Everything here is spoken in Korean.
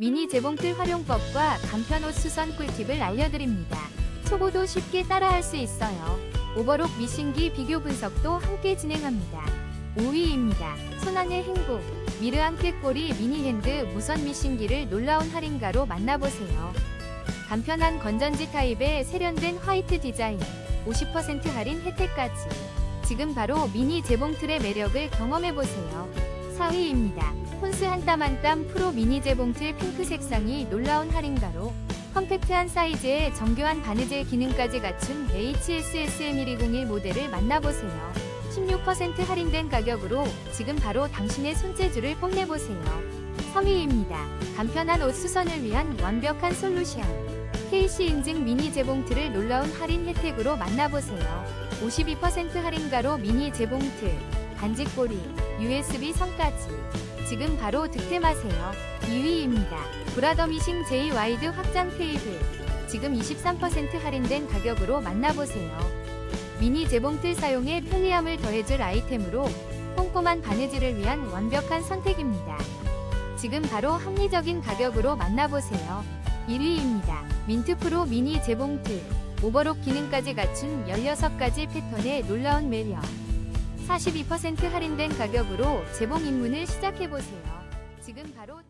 미니 재봉틀 활용법과 간편 옷 수선 꿀팁을 알려드립니다. 초보도 쉽게 따라할 수 있어요. 오버록 미싱기 비교 분석도 함께 진행합니다. 5위입니다. 손안의 행복. 미르한 꾀꼬리 미니핸드 무선 미싱기를 놀라운 할인가로 만나보세요. 간편한 건전지 타입의 세련된 화이트 디자인, 50% 할인 혜택까지. 지금 바로 미니 재봉틀의 매력을 경험해보세요. 4위입니다. 혼스 한땀 한 땀 프로 미니 재봉틀 핑크 색상이 놀라운 할인가로 컴팩트한 사이즈에 정교한 바느질 기능까지 갖춘 HSSM1201 모델을 만나보세요. 16% 할인된 가격으로 지금 바로 당신의 손재주를 뽐내보세요. 3위입니다. 간편한 옷 수선을 위한 완벽한 솔루션. KC 인증 미니 재봉틀을 놀라운 할인 혜택으로 만나보세요. 52% 할인가로 미니 재봉틀, 반지꼬리, USB 선까지. 지금 바로 득템하세요. 2위입니다. 브라더 미싱 J 와이드 확장 테이블. 지금 23% 할인된 가격으로 만나보세요. 미니 재봉틀 사용에 편리함을 더해줄 아이템으로 꼼꼼한 바느질을 위한 완벽한 선택입니다. 지금 바로 합리적인 가격으로 만나보세요. 1위입니다. 민트 프로 미니 재봉틀. 오버록 기능까지 갖춘 16가지 패턴의 놀라운 매력. 42% 할인된 가격으로 재봉 입문을 시작해보세요. 지금 바로